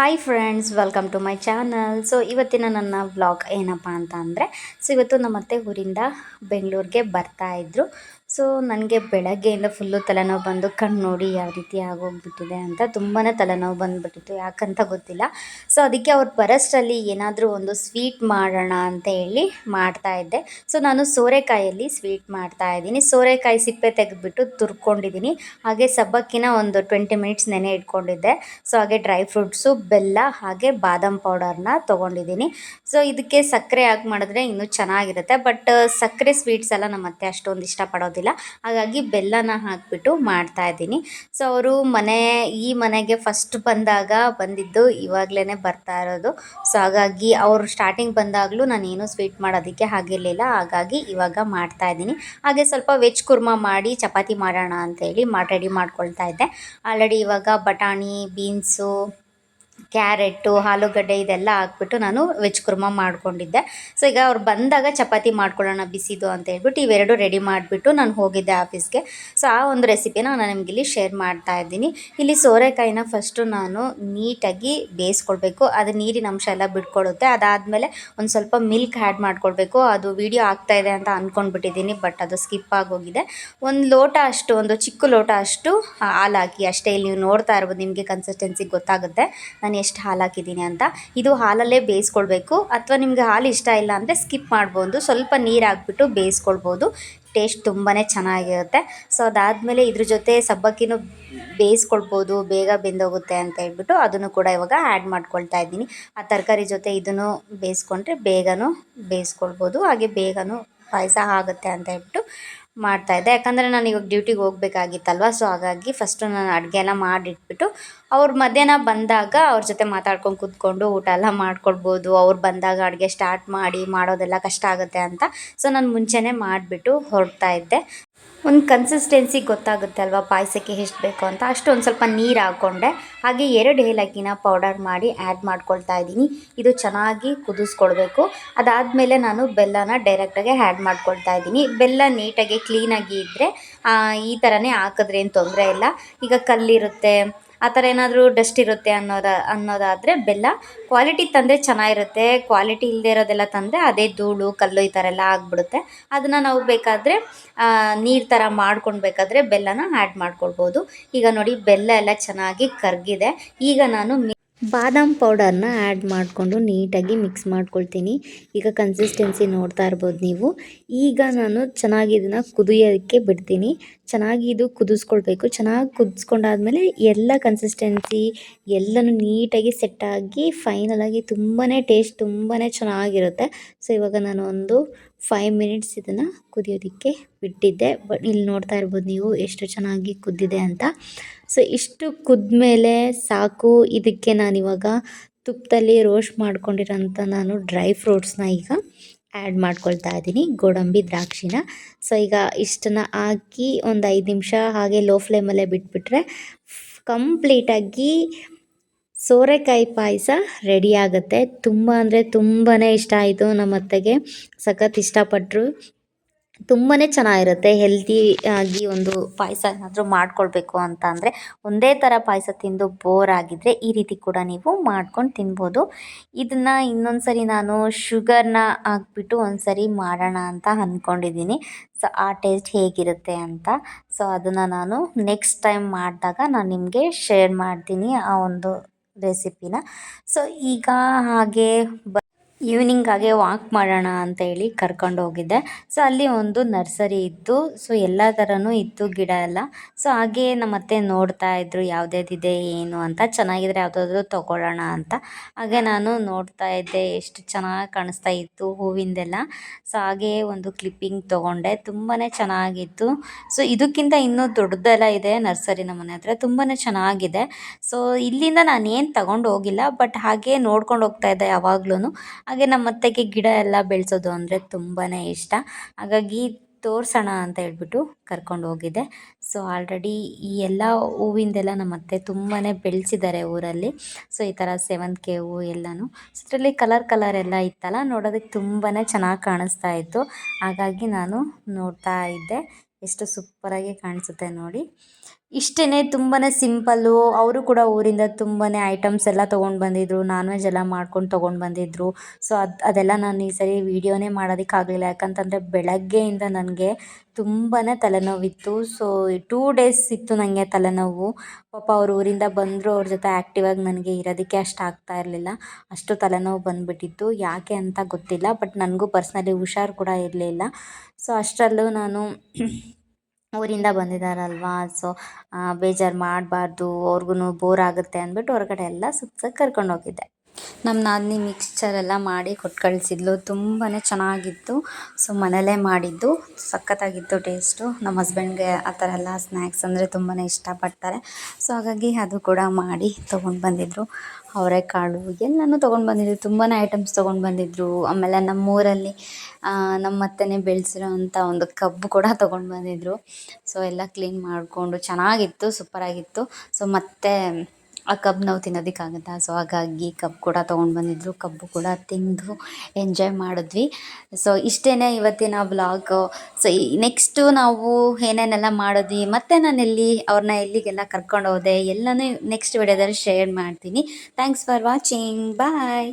Hi friends welcome to my channel so ಇವತ್ತಿನ ನನ್ನ vlog ಏನಪ್ಪ ಅಂತ ಅಂದರೆ ಸೊ ಇವತ್ತು ನಮ್ಮ ಅತ್ತೆ ಊರಿಂದ ಬೆಂಗಳೂರಿಗೆ ಬರ್ತಾ ಇದ್ದರು ಸೊ ನನಗೆ ಬೆಳಗ್ಗೆಯಿಂದ ಫುಲ್ಲು ತಲೆನೋವು ಬಂದು ಕಣ್ಣು ನೋಡಿ ಯಾವ ರೀತಿ ಆಗೋಗ್ಬಿಟ್ಟಿದೆ ಅಂತ ತುಂಬಾ ತಲೆನೋವು ಬಂದುಬಿಟ್ಟಿತ್ತು. ಯಾಕಂತ ಗೊತ್ತಿಲ್ಲ. ಸೊ ಅದಕ್ಕೆ ಅವ್ರು ಬರಸ್ಟಲ್ಲಿ ಏನಾದರೂ ಒಂದು ಸ್ವೀಟ್ ಮಾಡೋಣ ಅಂತ ಹೇಳಿ ಮಾಡ್ತಾ ಇದ್ದೆ. ಸೊ ನಾನು ಸೋರೆಕಾಯಲ್ಲಿ ಸ್ವೀಟ್ ಮಾಡ್ತಾ ಇದ್ದೀನಿ. ಸೋರೆಕಾಯಿ ಸಿಪ್ಪೆ ತೆಗೆದುಬಿಟ್ಟು ತುರ್ಕೊಂಡಿದ್ದೀನಿ. ಹಾಗೆ ಸಬ್ಬಕ್ಕಿನ ಒಂದು ಟ್ವೆಂಟಿ ಮಿನಿಟ್ಸ್ ನೆನೆ ಇಟ್ಕೊಂಡಿದ್ದೆ. ಸೊ ಹಾಗೆ ಡ್ರೈ ಫ್ರೂಟ್ಸು, ಬೆಲ್ಲ, ಹಾಗೆ ಬಾದಾಮ್ ಪೌಡರ್ನ ತೊಗೊಂಡಿದ್ದೀನಿ. ಸೊ ಇದಕ್ಕೆ ಸಕ್ಕರೆ ಹಾಕಿ ಮಾಡಿದ್ರೆ ಇನ್ನೂ ಚೆನ್ನಾಗಿರುತ್ತೆ. ಬಟ್ ಸಕ್ಕರೆ ಸ್ವೀಟ್ಸ್ ಎಲ್ಲ ನಮ್ಮ ಅತ್ತೆ ಅಷ್ಟೊಂದು ಇಷ್ಟಪಡೋದಿಲ್ಲ. ಹಾಗಾಗಿ ಬೆಲ್ಲನ ಹಾಕಿಬಿಟ್ಟು ಮಾಡ್ತಾ ಇದ್ದೀನಿ. ಸೊ ಅವರು ಮನೆ, ಈ ಮನೆಗೆ ಫಸ್ಟ್ ಬಂದಾಗ ಬಂದಿದ್ದು ಇವಾಗಲೇ ಬರ್ತಾ ಇರೋದು. ಸೊ ಹಾಗಾಗಿ ಅವರು ಸ್ಟಾರ್ಟಿಂಗ್ ಬಂದಾಗಲೂ ನಾನೇನು ಸ್ವೀಟ್ ಮಾಡೋದಕ್ಕೆ ಆಗಿರಲಿಲ್ಲ ಹಾಗಾಗಿ ಇವಾಗ ಮಾಡ್ತಾ ಇದ್ದೀನಿ. ಹಾಗೆ ಸ್ವಲ್ಪ ವೆಜ್ ಕುರ್ಮಾ ಮಾಡಿ, ಚಪಾತಿ ಮಾಡೋಣ ಅಂತೇಳಿ ಮಾಡಿ ರೆಡಿ ಮಾಡ್ಕೊಳ್ತಾ ಇದ್ದೆ. ಆಲ್ರೆಡಿ ಇವಾಗ ಬಟಾಣಿ ಬೀನ್ಸು ಕ್ಯಾರೆಟು, ಆಲೂಗಡ್ಡೆ ಇದೆಲ್ಲ ಹಾಕ್ಬಿಟ್ಟು ನಾನು ವೆಜ್ ಕುರ್ಮ ಮಾಡಿಕೊಂಡಿದ್ದೆ. ಸೊ ಈಗ ಅವ್ರು ಬಂದಾಗ ಚಪಾತಿ ಮಾಡ್ಕೊಳ್ಳೋಣ, ಬಿಸಿದು ಅಂತ ಹೇಳ್ಬಿಟ್ಟು ಇವೆರಡು ರೆಡಿ ಮಾಡಿಬಿಟ್ಟು ನಾನು ಹೋಗಿದ್ದೆ ಆಫೀಸ್ಗೆ. ಸೊ ಆ ಒಂದು ರೆಸಿಪಿನ ನಾನು ನಿಮ್ಗೆ ಇಲ್ಲಿ ಶೇರ್ ಮಾಡ್ತಾ ಇದ್ದೀನಿ. ಇಲ್ಲಿ ಸೋರೆಕಾಯಿನ ಫಸ್ಟು ನಾನು ನೀಟಾಗಿ ಬೇಯಿಸ್ಕೊಳ್ಬೇಕು. ಅದು ನೀರಿನ ಅಂಶ ಎಲ್ಲ ಬಿಟ್ಕೊಡುತ್ತೆ. ಅದಾದಮೇಲೆ ಒಂದು ಸ್ವಲ್ಪ ಮಿಲ್ಕ್ ಆ್ಯಡ್ ಮಾಡ್ಕೊಳ್ಬೇಕು. ಅದು ವಿಡಿಯೋ ಆಗ್ತಾ ಇದೆ ಅಂತ ಅಂದ್ಕೊಂಡ್ಬಿಟ್ಟಿದ್ದೀನಿ ಬಟ್ ಅದು ಸ್ಕಿಪ್ ಆಗೋಗಿದೆ. ಒಂದು ಲೋಟ ಅಷ್ಟು, ಒಂದು ಚಿಕ್ಕ ಲೋಟ ಅಷ್ಟು ಹಾಲು ಹಾಕಿ ಅಷ್ಟೇ ಇಲ್ಲಿ ನೀವು ನೋಡ್ತಾ ಇರ್ಬೋದು, ನಿಮಗೆ ಕನ್ಸಿಸ್ಟೆನ್ಸಿ ಗೊತ್ತಾಗುತ್ತೆ. ನಾನು ಎಷ್ಟು ಹಾಲು ಹಾಕಿದ್ದೀನಿ ಅಂತ. ಇದು ಹಾಲಲ್ಲೇ ಬೇಯಿಸ್ಕೊಳ್ಬೇಕು. ಅಥವಾ ನಿಮಗೆ ಹಾಲು ಇಷ್ಟ ಇಲ್ಲ ಅಂದರೆ ಸ್ಕಿಪ್ ಮಾಡ್ಬೋದು. ಸ್ವಲ್ಪ ನೀರು ಹಾಕ್ಬಿಟ್ಟು ಬೇಯಿಸ್ಕೊಳ್ಬೋದು. ಟೇಸ್ಟ್ ತುಂಬಾ ಚೆನ್ನಾಗಿರುತ್ತೆ. ಸೊ ಅದಾದಮೇಲೆ ಇದ್ರ ಜೊತೆ ಸಬ್ಬಕ್ಕಿನೂ ಬೇಯಿಸ್ಕೊಳ್ಬೋದು. ಬೇಗ ಬೆಂದೋಗುತ್ತೆ ಅಂತ ಹೇಳ್ಬಿಟ್ಟು ಅದನ್ನು ಕೂಡ ಇವಾಗ ಆ್ಯಡ್ ಮಾಡ್ಕೊಳ್ತಾ ಇದ್ದೀನಿ. ಆ ತರಕಾರಿ ಜೊತೆ ಇದನ್ನು ಬೇಯಿಸ್ಕೊಂಡ್ರೆ ಬೇಗನೂ ಬೇಯಿಸ್ಕೊಳ್ಬೋದು. ಹಾಗೆ ಬೇಗನೂ ಪಾಯಸ ಆಗುತ್ತೆ ಅಂತ ಹೇಳ್ಬಿಟ್ಟು ಮಾಡ್ತಾಯಿದ್ದೆ ಯಾಕಂದರೆ ನಾನು ಇವಾಗ ಡ್ಯೂಟಿಗೆ ಹೋಗ್ಬೇಕಾಗಿತ್ತಲ್ವ ಸೊ ಹಾಗಾಗಿ ಫಸ್ಟು ನಾನು ಅಡುಗೆ ಎಲ್ಲ ಮಾಡಿಟ್ಬಿಟ್ಟು ಅವ್ರು ಮಧ್ಯಾಹ್ನ ಬಂದಾಗ ಅವ್ರ ಜೊತೆ ಮಾತಾಡ್ಕೊಂಡು ಕೂತ್ಕೊಂಡು ಊಟ ಎಲ್ಲ ಮಾಡ್ಕೊಳ್ಬೋದು. ಅವ್ರು ಬಂದಾಗ ಅಡುಗೆ ಸ್ಟಾರ್ಟ್ ಮಾಡಿ ಮಾಡೋದೆಲ್ಲ ಕಷ್ಟ ಆಗುತ್ತೆ ಅಂತ ಸೊ ನಾನು ಮುಂಚೆನೇ ಮಾಡಿಬಿಟ್ಟು ಹೊರಡ್ತಾ ಇದ್ದೆ. ಒಂದು ಕನ್ಸಿಸ್ಟೆನ್ಸಿ ಗೊತ್ತಾಗುತ್ತೆ ಅಲ್ವಾ, ಪಾಯಸಕ್ಕೆ ಎಷ್ಟು ಬೇಕು ಅಂತ. ಅಷ್ಟು ಒಂದು ಸ್ವಲ್ಪ ನೀರು ಹಾಕ್ಕೊಂಡೆ ಹಾಗೆ ಎರಡು ಏಲಕ್ಕಿನ ಪೌಡರ್ ಮಾಡಿ ಆ್ಯಡ್ ಮಾಡ್ಕೊಳ್ತಾ ಇದ್ದೀನಿ. ಇದು ಚೆನ್ನಾಗಿ ಕುದಿಸ್ಕೊಳ್ಬೇಕು. ಅದಾದಮೇಲೆ ನಾನು ಬೆಲ್ಲನ ಡೈರೆಕ್ಟಾಗಿ ಆ್ಯಡ್ ಮಾಡ್ಕೊಳ್ತಾ ಇದ್ದೀನಿ. ಬೆಲ್ಲ ನೀಟಾಗಿ ಕ್ಲೀನಾಗಿ ಇದ್ದರೆ ಈ ಥರನೇ ಹಾಕಿದ್ರೆ ಏನು ತೊಂದರೆ ಇಲ್ಲ. ಈಗ ಕಲ್ಲಿರುತ್ತೆ ಆ ಥರ ಏನಾದರೂ ಡಸ್ಟ್ ಇರುತ್ತೆ ಅನ್ನೋದ, ಅನ್ನೋದಾದರೆ ಬೆಲ್ಲ. ಕ್ವಾಲಿಟಿ ತಂದರೆ ಚೆನ್ನಾಗಿರುತ್ತೆ. ಕ್ವಾಲಿಟಿ ಇಲ್ಲದೆ ಇರೋದೆಲ್ಲ ತಂದರೆ ಅದೇ ಧೂಳು, ಕಲ್ಲು ಈ ಥರ ಎಲ್ಲ ಆಗಿಬಿಡುತ್ತೆ. ಅದನ್ನು ನಾವು ಬೇಕಾದರೆ ನೀರು ಥರ ಮಾಡ್ಕೊಂಡು ಬೆಲ್ಲನ ಆ್ಯಡ್ ಮಾಡ್ಕೊಳ್ಬೋದು. ಈಗ ನೋಡಿ ಬೆಲ್ಲ ಎಲ್ಲ ಚೆನ್ನಾಗಿ ಕರಗಿದೆ. ಈಗ ನಾನು ಬಾದಾಮ್ ಪೌಡರ್ನ ಆ್ಯಡ್ ಮಾಡಿಕೊಂಡು ನೀಟಾಗಿ ಮಿಕ್ಸ್ ಮಾಡ್ಕೊಳ್ತೀನಿ. ಈಗ ಕನ್ಸಿಸ್ಟೆನ್ಸಿ ನೋಡ್ತಾ ಇರ್ಬೋದು ನೀವು. ಈಗ ನಾನು ಚೆನ್ನಾಗಿ ಇದನ್ನು ಕುದಿಯೋದಕ್ಕೆ ಬಿಡ್ತೀನಿ. ಚೆನ್ನಾಗಿ ಇದು ಕುದಿಸ್ಕೊಳ್ಬೇಕು. ಚೆನ್ನಾಗಿ ಕುದಿಸ್ಕೊಂಡಾದ್ಮೇಲೆ ಎಲ್ಲ ಕನ್ಸಿಸ್ಟೆನ್ಸಿ ಎಲ್ಲನೂ ನೀಟಾಗಿ ಸೆಟ್ಟಾಗಿ ಫೈನಲಾಗಿ ತುಂಬಾ ಟೇಸ್ಟ್ ತುಂಬಾ ಚೆನ್ನಾಗಿರುತ್ತೆ. ಸೊ ಇವಾಗ ನಾನು ಒಂದು ಫೈವ್ ಮಿನಿಟ್ಸ್ ಇದನ್ನು ಕುದಿಯೋದಕ್ಕೆ ಬಿಟ್ಟಿದ್ದೆ. ಬಟ್ ಇಲ್ಲಿ ನೋಡ್ತಾ ಇರ್ಬೋದು ನೀವು ಎಷ್ಟು ಚೆನ್ನಾಗಿ ಕುದ್ದಿದೆ ಅಂತ. ಸೊ ಇಷ್ಟು ಕುದ್ಮೇಲೆ ಸಾಕು. ಇದಕ್ಕೆ ನಾನಿವಾಗ ತುಪ್ಪದಲ್ಲಿ ರೋಸ್ಟ್ ಮಾಡ್ಕೊಂಡಿರೋಂಥ ನಾನು ಡ್ರೈ ಫ್ರೂಟ್ಸ್ನ ಈಗ ಆ್ಯಡ್ ಮಾಡ್ಕೊಳ್ತಾ ಇದ್ದೀನಿ. ಗೋಡಂಬಿ ದ್ರಾಕ್ಷಿನ. ಸೊ ಈಗ ಇಷ್ಟನ್ನು ಹಾಕಿ ಒಂದು ಐದು ನಿಮಿಷ ಹಾಗೆ ಲೋ ಫ್ಲೇಮಲ್ಲೇ ಬಿಟ್ಬಿಟ್ರೆ ಕಂಪ್ಲೀಟಾಗಿ ಸೋರೆಕಾಯಿ ಪಾಯಸ ರೆಡಿ ಆಗುತ್ತೆ. ತುಂಬ ಅಂದರೆ ತುಂಬಾ ಇಷ್ಟ ಆಯಿತು ನಮ್ಮ ಅತ್ತೆಗೆ ಸಖತ್ ಇಷ್ಟಪಟ್ಟರು ತುಂಬಾ ಚೆನ್ನಾಗಿರುತ್ತೆ. ಹೆಲ್ದಿ ಆಗಿ ಒಂದು ಪಾಯಸ ಏನಾದರೂ ಮಾಡ್ಕೊಳ್ಬೇಕು ಅಂತ ಅಂದರೆ ಒಂದೇ ಥರ ಪಾಯಸ ತಿಂದು ಬೋರ್ ಆಗಿದ್ದರೆ ಈ ರೀತಿ ಕೂಡ ನೀವು ಮಾಡ್ಕೊಂಡು ತಿನ್ಬೋದು. ಇದನ್ನು ಇನ್ನೊಂದು ಸರಿ ನಾನು ಶುಗರ್ನ ಹಾಕ್ಬಿಟ್ಟು ಒಂದು ಸರಿ ಮಾಡೋಣ ಅಂತ ಅಂದ್ಕೊಂಡಿದ್ದೀನಿ ಸೊ ಆ ಟೇಸ್ಟ್ ಹೇಗಿರುತ್ತೆ ಅಂತ. ಸೊ ಅದನ್ನು ನಾನು ನೆಕ್ಸ್ಟ್ ಟೈಮ್ ಮಾಡಿದಾಗ ನಾನು ನಿಮಗೆ ಶೇರ್ ಮಾಡ್ತೀನಿ ಆ ಒಂದು ರೆಸಿಪಿನ. ಸೊ ಈಗ ಹಾಗೆ ಬ ಈವ್ನಿಂಗ್ ಹಾಗೆ ವಾಕ್ ಮಾಡೋಣ ಅಂತ ಹೇಳಿ ಕರ್ಕೊಂಡು ಹೋಗಿದ್ದೆ. ಸೊ ಅಲ್ಲಿ ಒಂದು ನರ್ಸರಿ ಇತ್ತು. ಸೊ ಎಲ್ಲ ಥರನೂ ಇತ್ತು ಗಿಡ ಎಲ್ಲ. ಸೊ ಹಾಗೆ ನಮ್ಮ ಅತ್ತೆ ನೋಡ್ತಾ ಇದ್ರು, ಯಾವುದ್ಯಾವ್ದಿದೆ, ಏನು ಅಂತ. ಚೆನ್ನಾಗಿದ್ರೆ ಯಾವುದಾದ್ರೂ ತೊಗೊಳ್ಳೋಣ ಅಂತ. ಹಾಗೆ ನಾನು ನೋಡ್ತಾ ಇದ್ದೆ, ಎಷ್ಟು ಚೆನ್ನಾಗಿ ಕಾಣಿಸ್ತಾ ಇತ್ತು ಹೂವಿಂದೆಲ್ಲ. ಸೊ ಹಾಗೆ ಒಂದು ಕ್ಲಿಪ್ಪಿಂಗ್ ತೊಗೊಂಡೆ. ತುಂಬಾ ಚೆನ್ನಾಗಿತ್ತು. ಸೊ ಇದಕ್ಕಿಂತ ಇನ್ನೂ ದೊಡ್ಡದೆಲ್ಲ ಇದೆ ನರ್ಸರಿ ನಮ್ಮ ಮನೆ ಹತ್ರ. ತುಂಬಾ ಚೆನ್ನಾಗಿದೆ. ಸೊ ಇಲ್ಲಿಂದ ನಾನೇನು ತಗೊಂಡು ಹೋಗಿಲ್ಲ. ಬಟ್ ಹಾಗೆ ನೋಡ್ಕೊಂಡು ಹೋಗ್ತಾ ಇದ್ದೆ ಯಾವಾಗ್ಲೂ ಹಾಗೆ ನಮ್ಮ ಅತ್ತೆಗೆ ಗಿಡ ಎಲ್ಲ ಬೆಳೆಸೋದು ಅಂದರೆ ತುಂಬಾ ಇಷ್ಟ. ಹಾಗಾಗಿ ತೋರಿಸೋಣ ಅಂತ ಹೇಳ್ಬಿಟ್ಟು ಕರ್ಕೊಂಡು ಹೋಗಿದ್ದೆ ಸೊ ಆಲ್ರೆಡಿ ಈ ಎಲ್ಲ ಹೂವಿಂದೆಲ್ಲ ನಮ್ಮ ಅತ್ತೆ ತುಂಬಾ ಬೆಳೆಸಿದ್ದಾರೆ ಊರಲ್ಲಿ. ಸೊ ಈ ಥರ ಸೇವಂತಿಗೆ ಹೂವು ಎಲ್ಲನೂ. ಸೊ ಇದರಲ್ಲಿ ಕಲರ್ ಕಲರ್ ಎಲ್ಲ ಇತ್ತಲ್ಲ, ನೋಡೋದಕ್ಕೆ ತುಂಬಾ ಚೆನ್ನಾಗಿ ಕಾಣಿಸ್ತಾ ಇತ್ತು. ಹಾಗಾಗಿ ನಾನು ನೋಡ್ತಾ ಇದ್ದೆ. ಎಷ್ಟು ಸೂಪರಾಗಿ ಕಾಣಿಸುತ್ತೆ ನೋಡಿ. ಇಷ್ಟೇ ತುಂಬಾ ಸಿಂಪಲ್ಲು. ಅವರು ಕೂಡ ಊರಿಂದ ತುಂಬಾ ಐಟಮ್ಸ್ ಎಲ್ಲ ತೊಗೊಂಡು ಬಂದಿದ್ದರು ನಾನ್ ವೆಜ್ ಎಲ್ಲ ಮಾಡ್ಕೊಂಡು ತೊಗೊಂಡು ಬಂದಿದ್ದರು ಸೊ ಅದು, ಅದೆಲ್ಲ ನಾನು ಈ ಸರಿ ವೀಡಿಯೋನೇ ಮಾಡೋದಕ್ಕಾಗಲಿಲ್ಲ ಯಾಕಂತಂದರೆ ಬೆಳಗ್ಗೆಯಿಂದ ನನಗೆ ತುಂಬಾ ತಲೆನೋವಿತ್ತು. ಸೊ ಟೂ ಡೇಸ್ ಇತ್ತು ನನಗೆ ತಲೆನೋವು. ಪಾಪ ಅವ್ರ ಊರಿಂದ ಬಂದರು, ಅವ್ರ ಜೊತೆ ಆ್ಯಕ್ಟಿವಾಗಿ ನನಗೆ ಇರೋದಕ್ಕೆ ಅಷ್ಟು ಆಗ್ತಾ ಇರಲಿಲ್ಲ. ಅಷ್ಟು ತಲೆನೋವು ಬಂದುಬಿಟ್ಟಿತ್ತು. ಯಾಕೆ ಅಂತ ಗೊತ್ತಿಲ್ಲ. ಬಟ್ ನನಗೂ ಪರ್ಸ್ನಲಿ ಹುಷಾರು ಕೂಡ ಇರಲಿಲ್ಲ. ಸೊ ಅಷ್ಟರಲ್ಲೂ ನಾನು ಊರಿಂದ ಬಂದಿದ್ದಾರಲ್ವಾ ಸೊ ಬೇಜಾರು ಮಾಡಬಾರ್ದು ಅವ್ರಿಗೂ ಬೋರ್ ಆಗುತ್ತೆ ಅಂದ್ಬಿಟ್ಟು ಹೊರಗಡೆ ಎಲ್ಲ ಸುತ್ಸಕ್ಕೆ ಕರ್ಕೊಂಡು ಹೋಗಿದ್ದೆ. ನಮ್ಮ ನಾದಿನಿ ಮಿಕ್ಸ್ಚರ್ ಎಲ್ಲ ಮಾಡಿ ಕೊಟ್ಟು ಕಳಿಸಿದ್ಲು ತುಂಬಾ ಚೆನ್ನಾಗಿತ್ತು. ಸೊ ಮನೇಲೇ ಮಾಡಿದ್ದು. ಸಖತ್ತಾಗಿತ್ತು ಟೇಸ್ಟು ನಮ್ಮ ಹಸ್ಬೆಂಡ್ಗೆ ಆ ಥರ ಎಲ್ಲ ಸ್ನ್ಯಾಕ್ಸ್ ಅಂದರೆ ತುಂಬಾ ಇಷ್ಟಪಡ್ತಾರೆ. ಸೊ ಹಾಗಾಗಿ ಅದು ಕೂಡ ಮಾಡಿ ತೊಗೊಂಡು ಬಂದಿದ್ದರು ಅವರೆಕಾಳು ಎಲ್ಲನೂ ತೊಗೊಂಡು ಬಂದಿದ್ರು. ತುಂಬಾ ಐಟಮ್ಸ್ ತೊಗೊಂಡು ಬಂದಿದ್ದರು ಆಮೇಲೆ ನಮ್ಮೂರಲ್ಲಿ ನಮ್ಮ ಅತ್ತೆನೇ ಬೆಳೆಸಿರೋ ಅಂಥ ಒಂದು ಕಬ್ಬು ಕೂಡ ತೊಗೊಂಡು ಬಂದಿದ್ದರು ಸೊ ಎಲ್ಲ ಕ್ಲೀನ್ ಮಾಡಿಕೊಂಡು ಚೆನ್ನಾಗಿತ್ತು ಸೂಪರಾಗಿತ್ತು ಸೊ ಮತ್ತೆ ಆ ಕಬ್ಬು ನಾವು ತಿನ್ನೋದಕ್ಕಾಗತ್ತಾ? ಸೊ ಹಾಗಾಗಿ ಕಬ್ಬು ಕೂಡ ತೊಗೊಂಡು ಬಂದಿದ್ದರು ಕಬ್ಬು ಕೂಡ ತಿಂದು ಎಂಜಾಯ್ ಮಾಡಿದ್ವಿ. ಸೊ ಇಷ್ಟೇ ಇವತ್ತಿನ ಬ್ಲಾಗ್ ಸೊ ನೆಕ್ಸ್ಟು ನಾವು ಏನೇನೆಲ್ಲ ಮಾಡಿದ್ವಿ, ಮತ್ತು ನಾನು ಎಲ್ಲಿ ಅವ್ರನ್ನ ಎಲ್ಲಿಗೆಲ್ಲ ಕರ್ಕೊಂಡು ಹೋದೆ, ಎಲ್ಲನೂ ನೆಕ್ಸ್ಟ್ ವಿಡಿಯೋದಲ್ಲಿ ಶೇರ್ ಮಾಡ್ತೀನಿ. Thanks for watching bye